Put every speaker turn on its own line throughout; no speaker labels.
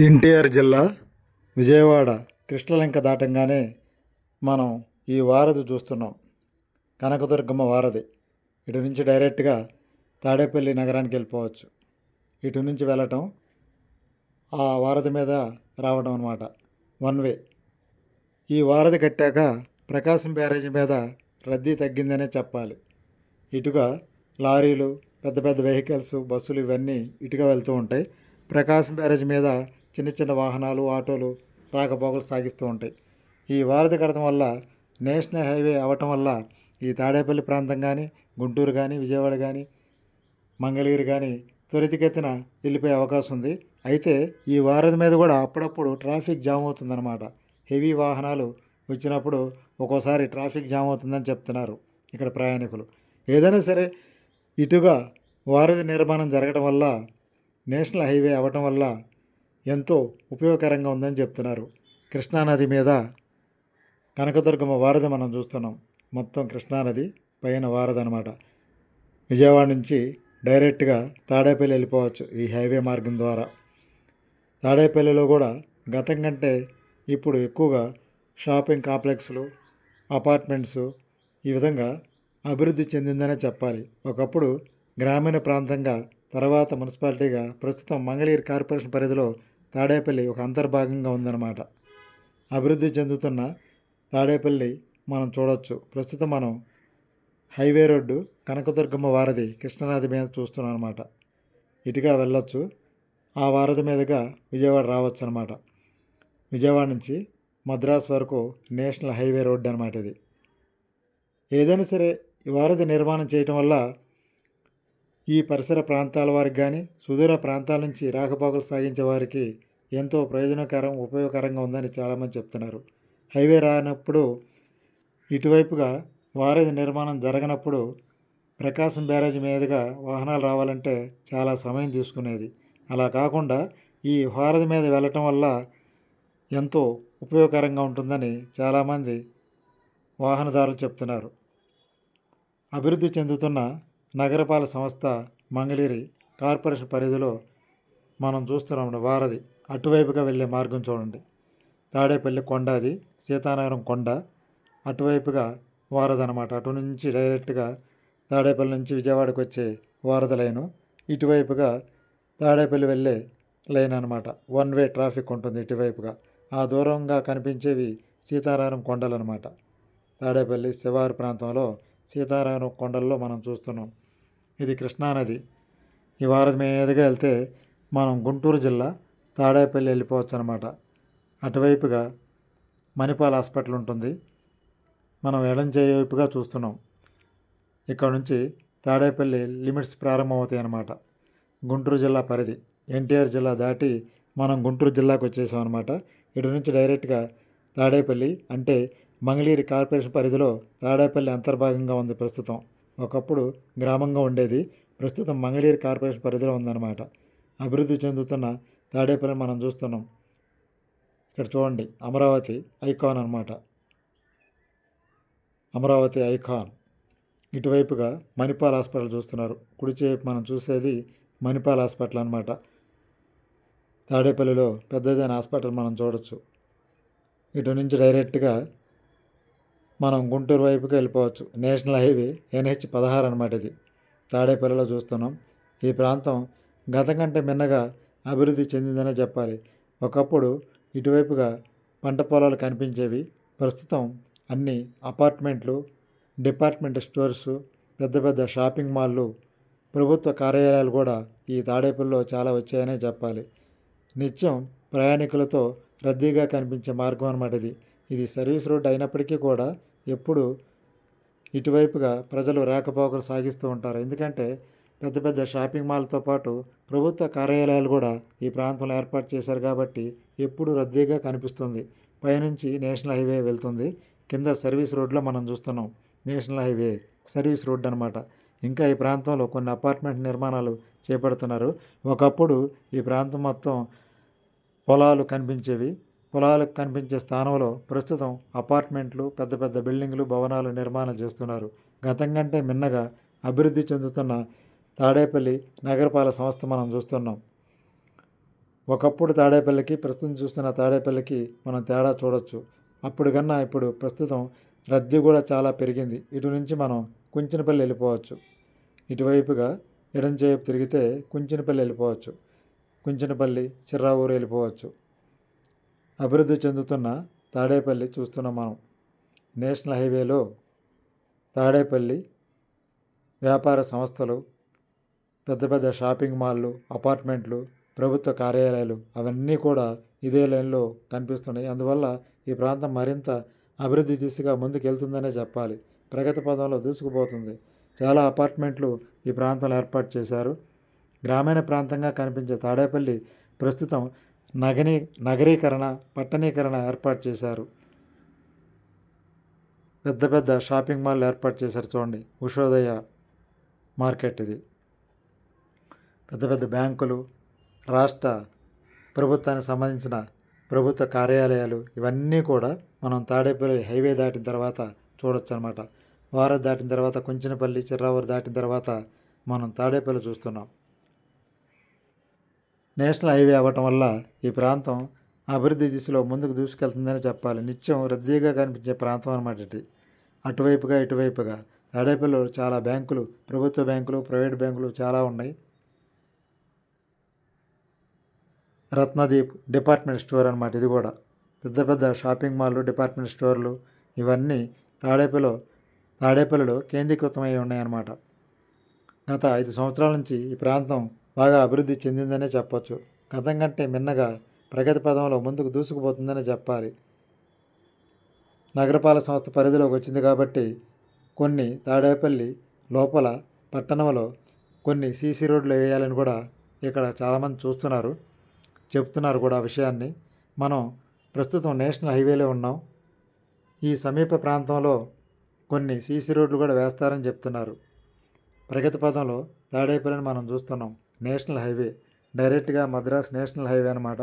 ఎన్టీఆర్ జిల్లా విజయవాడ కృష్ణలంక దాటంగానే మనం ఈ వారధి చూస్తున్నాం. కనకదుర్గమ్మ వారధి. ఇటు నుంచి డైరెక్ట్గా తాడేపల్లి నగరానికి వెళ్ళిపోవచ్చు. ఇటు నుంచి వెళ్ళటం ఆ వారధి మీద రావడం అనమాట వన్ వే. ఈ వారధి కట్టాక ప్రకాశం బ్యారేజీ మీద రద్దీ తగ్గిందనే చెప్పాలి. ఇటుగా లారీలు పెద్ద పెద్ద వెహికల్స్ బస్సులు ఇవన్నీ ఇటుగా వెళ్తూ ఉంటాయి. ప్రకాశం బ్యారేజ్ మీద చిన్న చిన్న వాహనాలు ఆటోలు రాకపోకలు సాగిస్తూ ఉంటాయి. ఈ వారధి కడతం వల్ల నేషనల్ హైవే అవ్వటం వల్ల ఈ తాడేపల్లి ప్రాంతం కానీ గుంటూరు కానీ విజయవాడ కానీ మంగళగిరి కానీ త్వరితగతిన వెళ్ళిపోయే అవకాశం ఉంది. అయితే ఈ వారధి మీద కూడా అప్పుడప్పుడు ట్రాఫిక్ జామ్ అవుతుందన్నమాట. హెవీ వాహనాలు వచ్చినప్పుడు ఒక్కోసారి ట్రాఫిక్ జామ్ అవుతుందని చెప్తున్నారు ఇక్కడ ప్రయాణికులు. ఏదైనా సరే ఇటుగా వారధి నిర్మాణం జరగడం వల్ల నేషనల్ హైవే అవ్వటం వల్ల ఎంతో ఉపయోగకరంగా ఉందని చెప్తున్నారు. కృష్ణానది మీద కనకదుర్గమ్మ వారధ మనం చూస్తున్నాం. మొత్తం కృష్ణానది పైన వారధ అనమాట విజయవాడ నుంచి డైరెక్ట్గా తాడేపల్లి వెళ్ళిపోవచ్చు ఈ హైవే మార్గం ద్వారా. తాడేపల్లిలో కూడా గతం కంటే ఇప్పుడు ఎక్కువగా షాపింగ్ కాంప్లెక్స్లు అపార్ట్మెంట్స్ ఈ విధంగా అభివృద్ధి చెందిందనే చెప్పాలి. ఒకప్పుడు గ్రామీణ ప్రాంతంగా తర్వాత మున్సిపాలిటీగా ప్రస్తుతం మంగళగిరి కార్పొరేషన్ పరిధిలో తాడేపల్లి ఒక అంతర్భాగంగా ఉందన్నమాట. అభివృద్ధి చెందుతున్న తాడేపల్లి మనం చూడవచ్చు ప్రస్తుతం మనం హైవే రోడ్డు కనకదుర్గమ్మ వారధి కృష్ణానది మీద చూస్తున్నాం అనమాట ఇటుగా వెళ్ళొచ్చు. ఆ వారధి మీదుగా విజయవాడ రావచ్చు అనమాట విజయవాడ నుంచి మద్రాస్ వరకు నేషనల్ హైవే రోడ్డు అనమాట ఇది. ఏదైనా సరే ఈ వారధి నిర్మాణం చేయటం వల్ల ఈ పరిసర ప్రాంతాల వారికి కానీ సుదూర ప్రాంతాల నుంచి రాకపోకలు సాగించే వారికి ఎంతో ప్రయోజనకరం ఉపయోగకరంగా ఉందని చాలామంది చెప్తున్నారు. హైవే రానప్పుడు ఇటువైపుగా వారధి నిర్మాణం జరగనప్పుడు ప్రకాశం బ్యారేజ్ మీదుగా వాహనాలు రావాలంటే చాలా సమయం తీసుకునేది. అలా కాకుండా ఈ వారధి మీద వెళ్ళటం వల్ల ఎంతో ఉపయోగకరంగా ఉంటుందని చాలామంది వాహనదారులు చెప్తున్నారు. అభివృద్ధి చెందుతున్న నగరపాలక సంస్థ మంగళగిరి కార్పొరేషన్ పరిధిలో మనం చూస్తున్నాం వారధి. అటువైపుగా వెళ్ళే మార్గం చూడండి. తాడేపల్లి కొండ అది సీతానగరం కొండ. అటువైపుగా వారధి అనమాట అటు నుంచి డైరెక్ట్గా తాడేపల్లి నుంచి విజయవాడకు వచ్చే వారధి లైను. ఇటువైపుగా తాడేపల్లి వెళ్ళే లైన్ అనమాట వన్ వే ట్రాఫిక్ ఉంటుంది ఇటువైపుగా. ఆ దూరంగా కనిపించేవి సీతారామం కొండలు అనమాట తాడేపల్లి శివారు ప్రాంతంలో సీతారామం కొండల్లో మనం చూస్తున్నాం. ఇది కృష్ణానది ఈ వారధి మీదుగా వెళ్తే మనం గుంటూరు జిల్లా తాడేపల్లి వెళ్ళిపోవచ్చు అనమాట అటువైపుగా మణిపాల్ హాస్పిటల్ ఉంటుంది. మనం ఎడం చేయవైపుగా చూస్తున్నాం. ఇక్కడ నుంచి తాడేపల్లి లిమిట్స్ ప్రారంభమవుతాయి అన్నమాట గుంటూరు జిల్లా పరిధి. ఎన్టీఆర్ జిల్లా దాటి మనం గుంటూరు జిల్లాకు వచ్చేసాం అనమాట ఇటు నుంచి డైరెక్ట్గా తాడేపల్లి అంటే మంగళగిరి కార్పొరేషన్ పరిధిలో తాడేపల్లి అంతర్భాగంగా ఉంది ప్రస్తుతం. ఒకప్పుడు గ్రామంగా ఉండేది. ప్రస్తుతం మంగళగిరి కార్పొరేషన్ పరిధిలో ఉందన్నమాట. అభివృద్ధి చెందుతున్న తాడేపల్లి మనం చూస్తున్నాం. ఇక్కడ చూడండి అమరావతి ఐకాన్ అనమాట అమరావతి ఐకాన్. ఇటువైపుగా మణిపాల్ హాస్పిటల్ చూస్తున్నారు. కుడిచేపు మనం చూసేది మణిపాల్ హాస్పిటల్ అనమాట తాడేపల్లిలో పెద్దదైన హాస్పిటల్ మనం చూడొచ్చు. ఇటు నుంచి డైరెక్ట్గా మనం గుంటూరు వైపుకి వెళ్ళిపోవచ్చు. నేషనల్ హైవే ఎన్హెచ్ పదహారు అనమాట ఇది. తాడేపల్లిలో చూస్తున్నాం. ఈ ప్రాంతం గత కంటే మిన్నగా అభివృద్ధి చెందిందనే చెప్పాలి. ఒకప్పుడు ఇటువైపుగా పంట పొలాలు కనిపించేవి. ప్రస్తుతం అన్ని అపార్ట్మెంట్లు డిపార్ట్మెంట్ స్టోర్స్ పెద్ద పెద్ద షాపింగ్ మాల్లు ప్రభుత్వ కార్యాలయాలు కూడా ఈ తాడేపల్లిలో చాలా వచ్చాయనే చెప్పాలి. నిత్యం ప్రయాణికులతో రద్దీగా కనిపించే మార్గం అన్నమాట ఇది. ఇది సర్వీస్ రోడ్ అయినప్పటికీ కూడా ఎప్పుడు ఇటువైపుగా ప్రజలు రాకపోకలు సాగిస్తూ ఉంటారు. ఎందుకంటే పెద్ద పెద్ద షాపింగ్ మాల్తో పాటు ప్రభుత్వ కార్యాలయాలు కూడా ఈ ప్రాంతంలో ఏర్పాటు చేశారు కాబట్టి ఎప్పుడు రద్దీగా కనిపిస్తుంది. పైనుంచి నేషనల్ హైవే వెళ్తుంది. కింద సర్వీస్ రోడ్లో మనం చూస్తున్నాం. నేషనల్ హైవే సర్వీస్ రోడ్ అనమాట ఇంకా ఈ ప్రాంతంలో కొన్ని అపార్ట్మెంట్ నిర్మాణాలు చేపడుతున్నారు. ఒకప్పుడు ఈ ప్రాంతం మొత్తం పొలాలు కనిపించేవి. పొలాలకు కనిపించే స్థానంలో ప్రస్తుతం అపార్ట్మెంట్లు పెద్ద పెద్ద బిల్డింగ్లు భవనాలు నిర్మాణం చేస్తున్నారు. గతం కంటే మిన్నగా అభివృద్ధి చెందుతున్న తాడేపల్లి నగరపాలక సంస్థ మనం చూస్తున్నాం. ఒకప్పుడు తాడేపల్లికి ప్రస్తుతం చూస్తున్న తాడేపల్లికి మనం తేడా చూడొచ్చు. అప్పుడు కన్నా ఇప్పుడు ప్రస్తుతం రద్దీ కూడా చాలా పెరిగింది. ఇటు నుంచి మనం కుంచినపల్లి వెళ్ళిపోవచ్చు. ఇటువైపుగా ఎడంచేపు తిరిగితే కుంచినపల్లి వెళ్ళిపోవచ్చు. కుంచినపల్లి చిర్రావూరు వెళ్ళిపోవచ్చు. అభివృద్ధి చెందుతున్న తాడేపల్లి చూస్తున్నాం మనం. నేషనల్ హైవేలో తాడేపల్లి వ్యాపార సంస్థలు పెద్ద పెద్ద షాపింగ్ మాల్లు అపార్ట్మెంట్లు ప్రభుత్వ కార్యాలయాలు అవన్నీ కూడా ఇదే లైన్లో కనిపిస్తున్నాయి. అందువల్ల ఈ ప్రాంతం మరింత అభివృద్ధి దిశగా ముందుకెళ్తుందనే చెప్పాలి. ప్రగతి పదంలో దూసుకుపోతుంది. చాలా అపార్ట్మెంట్లు ఈ ప్రాంతంలో ఏర్పాటు చేశారు. గ్రామీణ ప్రాంతంగా కనిపించే తాడేపల్లి ప్రస్తుతం నగనీ నగరీకరణ పట్టణీకరణ ఏర్పాటు చేశారు. పెద్ద పెద్ద షాపింగ్ మాల్ ఏర్పాటు చేశారు చూడండి. ఉషోదయ మార్కెట్ ఇది. పెద్ద పెద్ద బ్యాంకులు రాష్ట్ర ప్రభుత్వానికి సంబంధించిన ప్రభుత్వ కార్యాలయాలు ఇవన్నీ కూడా మనం తాడేపల్లి హైవే దాటిన తర్వాత చూడొచ్చు అనమాట వారధి దాటిన తర్వాత కుంచినపల్లి చిర్రావూరు దాటిన తర్వాత మనం తాడేపల్లి చూస్తున్నాం. నేషనల్ హైవే అవ్వటం వల్ల ఈ ప్రాంతం అభివృద్ధి దిశలో ముందుకు దూసుకెళ్తుందని చెప్పాలి. నిత్యం రద్దీగా కనిపించే ప్రాంతం అనమాట ఇది. అటువైపుగా ఇటువైపుగా తాడేపల్లిలో చాలా బ్యాంకులు ప్రభుత్వ బ్యాంకులు ప్రైవేట్ బ్యాంకులు చాలా ఉన్నాయి. రత్నదీప్ డిపార్ట్మెంట్ స్టోర్ అనమాట ఇది కూడా. పెద్ద పెద్ద షాపింగ్ మాల్లు డిపార్ట్మెంట్ స్టోర్లు ఇవన్నీ తాడేపల్లిలో తాడేపల్లిలో కేంద్రీకృతమై ఉన్నాయన్నమాట గత ఐదు సంవత్సరాల నుంచి ఈ ప్రాంతం బాగా అభివృద్ధి చెందిందనే చెప్పొచ్చు. గతం కంటే మిన్నగా ప్రగతి పదంలో ముందుకు దూసుకుపోతుందని చెప్పాలి. నగరపాలక సంస్థ పరిధిలోకి వచ్చింది కాబట్టి కొన్ని తాడేపల్లి లోపల పట్టణంలో కొన్ని సీసీ రోడ్లు వేయాలని కూడా ఇక్కడ చాలామంది చూస్తున్నారు చెప్తున్నారు కూడా ఆ విషయాన్ని. మనం ప్రస్తుతం నేషనల్ హైవేలో ఉన్నాం. ఈ సమీప ప్రాంతంలో కొన్ని సీసీ రోడ్లు కూడా వేస్తారని చెప్తున్నారు. ప్రగతి పదంలో తాడేపల్లిని మనం చూస్తున్నాం. నేషనల్ హైవే డైరెక్ట్గా మద్రాస్ నేషనల్ హైవే అనమాట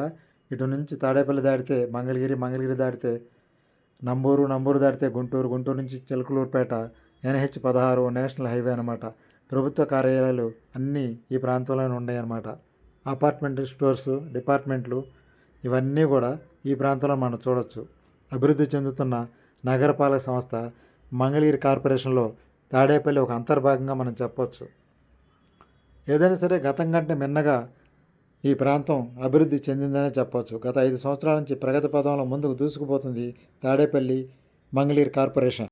ఇటు నుంచి తాడేపల్లి దాటితే మంగళగిరి మంగళగిరి దాటితే నంబూరు నంబూరు దాటితే గుంటూరు గుంటూరు నుంచి చిలకలూరుపేట ఎన్హెచ్ పదహారు నేషనల్ హైవే అనమాట ప్రభుత్వ కార్యాలయాలు అన్నీ ఈ ప్రాంతంలోనే ఉన్నాయి అన్నమాట అపార్ట్మెంట్ స్టోర్స్ డిపార్ట్మెంట్లు ఇవన్నీ కూడా ఈ ప్రాంతంలో మనం చూడొచ్చు. అభివృద్ధి చెందుతున్న నగరపాలక సంస్థ మంగళగిరి కార్పొరేషన్లో తాడేపల్లి ఒక అంతర్భాగంగా మనం చెప్పొచ్చు. ఏదైనా సరే గతం కంటే మిన్నగా ఈ ప్రాంతం అభివృద్ధి చెందిందనే చెప్పవచ్చు గత ఐదు సంవత్సరాల నుంచి ప్రగతి పదంలో ముందుకు దూసుకుపోతుంది తాడేపల్లి మంగళీరు కార్పొరేషన్.